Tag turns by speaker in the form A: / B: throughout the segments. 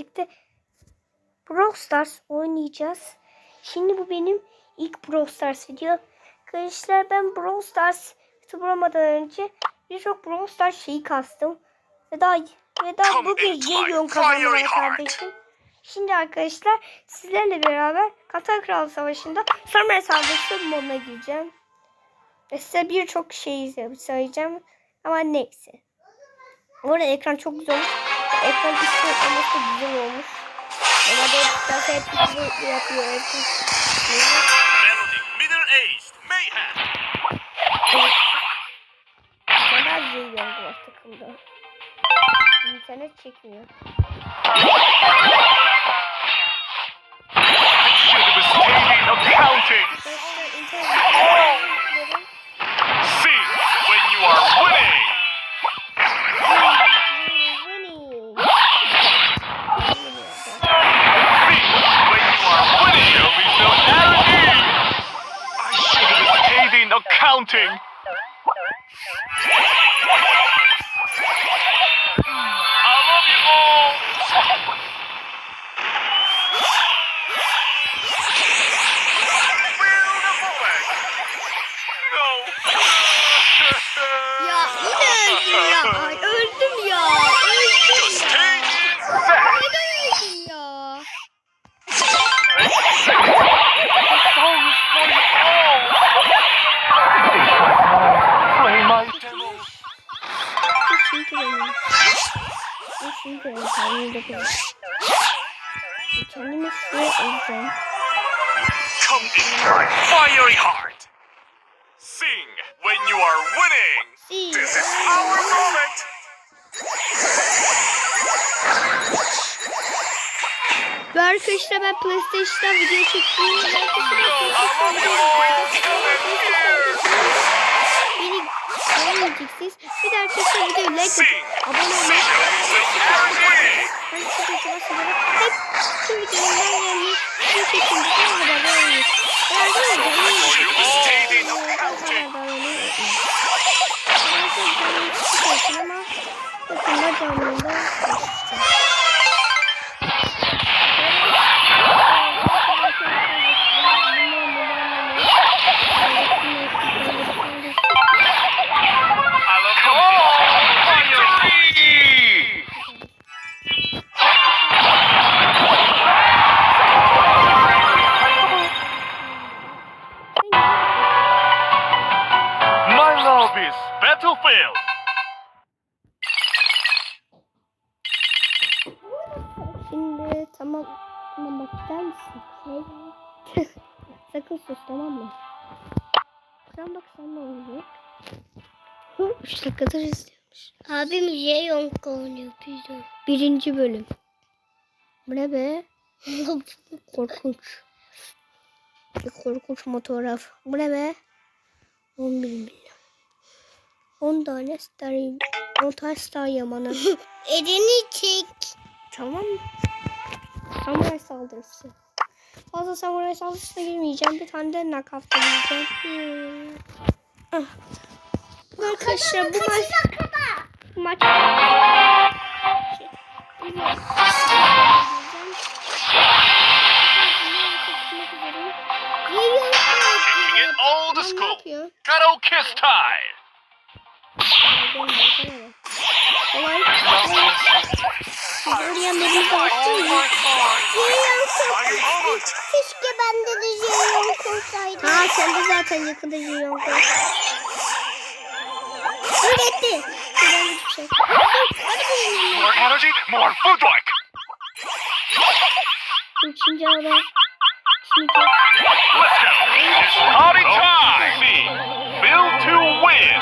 A: birlikte Brawl Stars oynayacağız. Şimdi bu benim ilk Brawl Stars video. Arkadaşlar ben Brawl Stars olmadan önce birçok Brawl Stars şeyi kastım. Ve daha ve daha bugün
B: fiery heart.
A: kardeşim. Şimdi arkadaşlar sizlerle beraber Katar Kral Savaşı'nda Samurai Saldırısı moduna gireceğim. Ve size birçok şey söyleyeceğim. Ama neyse. Bu arada ekran çok güzel. Ekran içi olması da güzel olmuş. Normalde hep hep güzel yapıyor ekran.
B: Melody, middle aged, mayhem.
A: Neden güzel yoldu var takımda. İnternet çekmiyor.
B: counting. I love you all. Beautiful. No.
A: yeah, yeah, yeah. 1959. Kendimi şuraya.
B: Come in, fiery heart. Sing when you are winning. This is our moment.
A: Berkış'la işte ben PlayStation'dan video çektiğim
B: için video
A: çektiğim beğenmeyeceksiniz. Bir de arkadaşlar videoyu like atıp abone olmayı hep tüm videolarımdan gelmeyi bir şekilde haberdar olmayı. Eğer
B: stay in
A: haberdar olmayı. Ben size küçük olsun ama yakında canlında görüşeceğim. Şimdi tamam tamam bak gider misin? Şey, Sakın sus tamam mı? Sen bak sen ne olacak? 3 dakikadır izliyormuş.
C: Abim J-Yonk oynuyor bizim.
A: Birinci bölüm. Bu ne be? Korkunç. Bir korkunç fotoğraf. Bu ne be? 11 milyon. 10 tane star, 10 tane star yamanı.
C: Elini çek.
A: Tamam? Samuray saldırısı. Fazla samuray saldırısına girmeyeceğim. Bir tane de knockout deneyeceğim. Hmm. Ah. Arkadaşlar bu maç... Bu maç...
B: Old school. Ghetto kiss time.
A: Mı?
B: My moment.
C: Keşke bende de J-Yonk olsaydı.
A: Ha sen de zaten yakında şey? Hadi bakalım.
B: More energy, more food like.
A: Üçüncü ara.
B: Let's go. It's party time. Me. Build to win.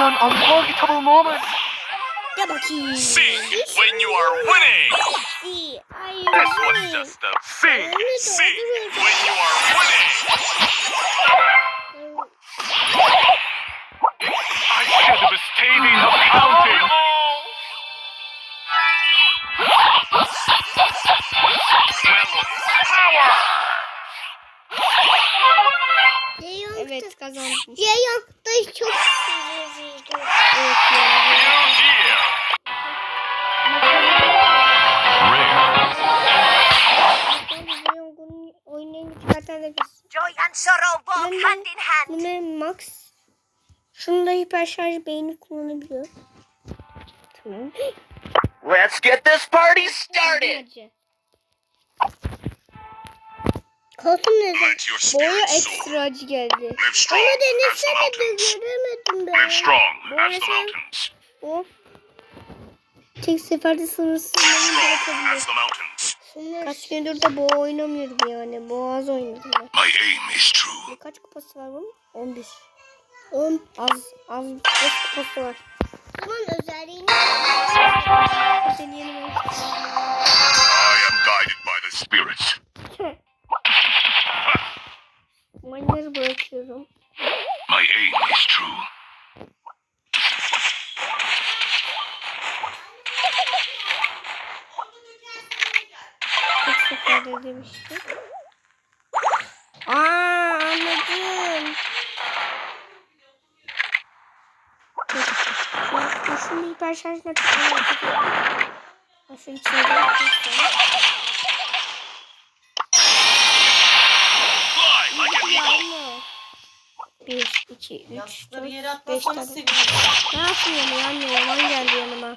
B: An unforgettable moment.
A: Double key.
B: Sing when you are winning.
A: See, I
B: This was just a sing. Sing when you are winning.
A: Nerede?
D: Joy and sorrow walk hand in hand.
A: Bu Max? Şunda hiper şarj beyni kullanabiliyor. Tamam.
E: Let's get this party started.
A: Acı.
C: Koltuğum ne zaman?
B: Let your
A: Boya ekstra acı geldi.
B: Live
C: Ama denesene de göremedim
B: Live
C: ben.
B: strong as the mountains.
A: O tek seferde sınırsız
B: Live strong as the mountains.
C: Sınır.
A: Kaç gündür de boğa oynamıyorum yani. Boğaz oynadım ben.
B: My aim is true.
A: Kaç kupası var bunun? 11.
C: On
A: Az, az 5 kupası var.
C: zaman özelliğini
B: eagle.
A: Yanma. 1, 2, 3,
F: Yastıkları
A: 4,
F: yere
A: 5
F: atmasam
A: tane. Ne yapıyorum anne? Yaman geldi yanıma.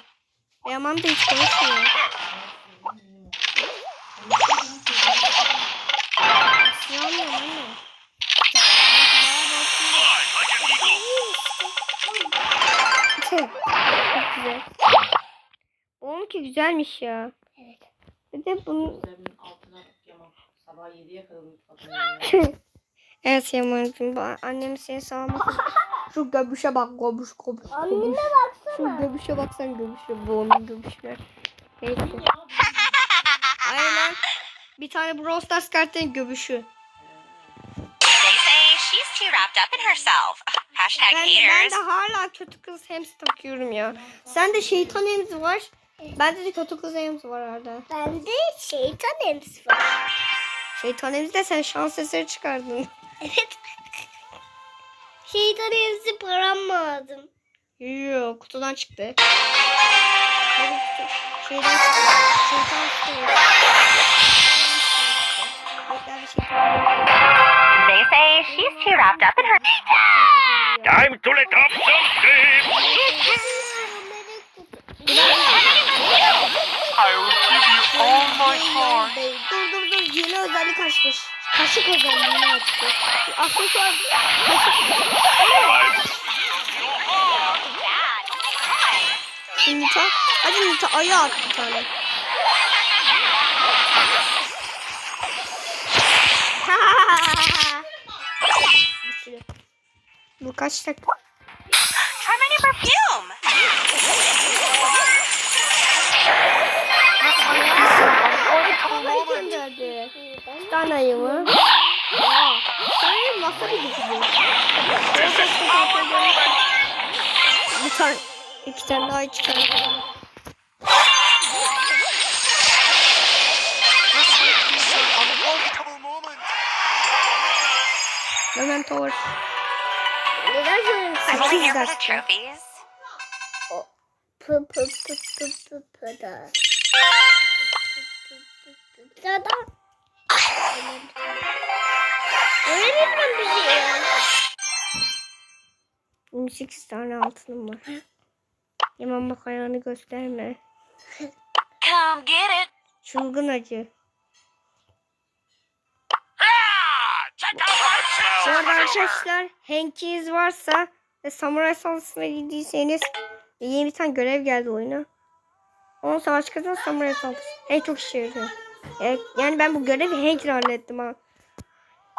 A: Yaman da hiç konuşmuyor. Yanmıyorum anne.
B: Fly
A: güzel. Onunki güzelmiş ya.
C: Evet.
A: Bir de bunun...
F: Gözlerimin altına bakıyorum. Sabah 7'ye kadar uyukladım.
A: evet Yaman'cığım annem seni sağlamasın. Şu göbüşe bak göbüş göbüş
C: Anneme
A: göbüş. Şu
C: baksana.
A: göbüşe baksan göbüşe. Bu onun göbüşler. Neyse. Aynen. Bir tane Brawl Stars kartının göbüşü.
D: They say she's too wrapped up in herself. Hashtag
A: Ben, ben
D: haters.
A: de hala kötü kız hamsi takıyorum ya. Sen de şeytan hamsi var. Bende de kötü kız hamsi var arada.
C: Bende şeytan emsi var.
A: Şeytan hamsi de sen şans eseri çıkardın.
C: Evet. şeytan emsi param mı aldım?
A: Yoo kutudan çıktı. Şeyden çıktı. Şeytan çıktı.
D: They say wrapped up in her.
B: Time to let off some steam. I will give you all my heart.
A: Dur dur dur yeni özellik açmış. Kaşık özelliğini açtı. Aksesuar
B: I've
A: Nita. Hadi Nita ayağa at bir tane. Bir sürü. Bu kaç dakika?
D: Try my new perfume.
A: Ayı gönderdi. Bir tane ayı mı? Aa, sen nasıl bir gidiyor? Bir tane, iki tane daha çıkar.
B: unforgettable moment.
A: Memento var.
C: Neden söylüyorsun?
D: I'm only here for the
A: dakika.
D: trophies.
C: Pı pı pı pı pı pı da. Da da. Öğrenirdim bir şey ya.
A: 28 tane altınım var. Yaman bak ayağını gösterme.
D: Come get it.
A: Çılgın acı. Arkadaşlar Hank'iniz varsa ve Samuray Saldırısı'na gittiyseniz yeni bir tane görev geldi oyuna. 10 savaş kazan Samuray Saldırısı. En çok işe yarıyor. Evet, yani ben bu görevi Hank'le hallettim ha.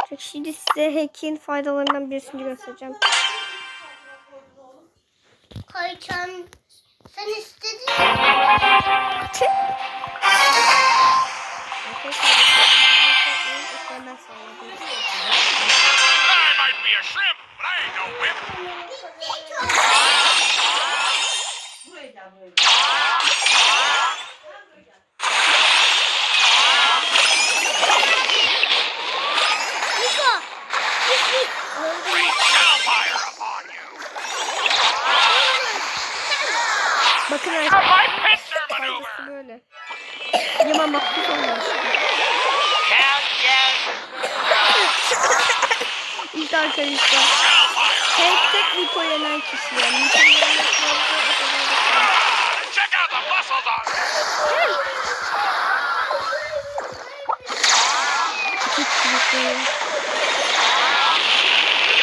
A: Çünkü şimdi size Hank'in faydalarından birisini göstereceğim.
C: Kayçan. Sen istedin.
A: Bakın arkadaşlar. Böyle. Yaman bu olmuş. İşte arkadaşlar. Tek tek Niko yenen kişi yani. Niko yenen kişi
B: Check out the muscles on
A: küçük kişi. He, Ben de kendi görmediğimi sandım.
B: You will not cry. Silly! Oh,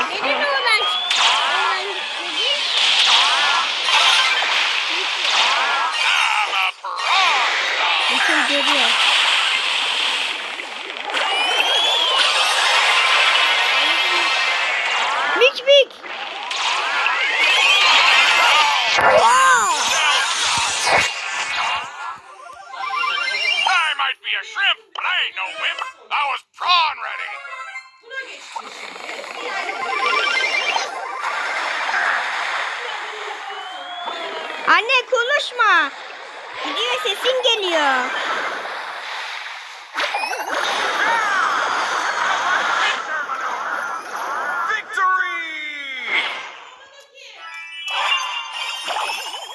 C: Neden oradan çıktı? Oradan gitmedi.
B: I'm a
A: görüyor. Mik mik.
B: I might be a shrimp, but I ain't no wimp. I was prawn ready.
A: Anne konuşma. Gidiyor sesin geliyor.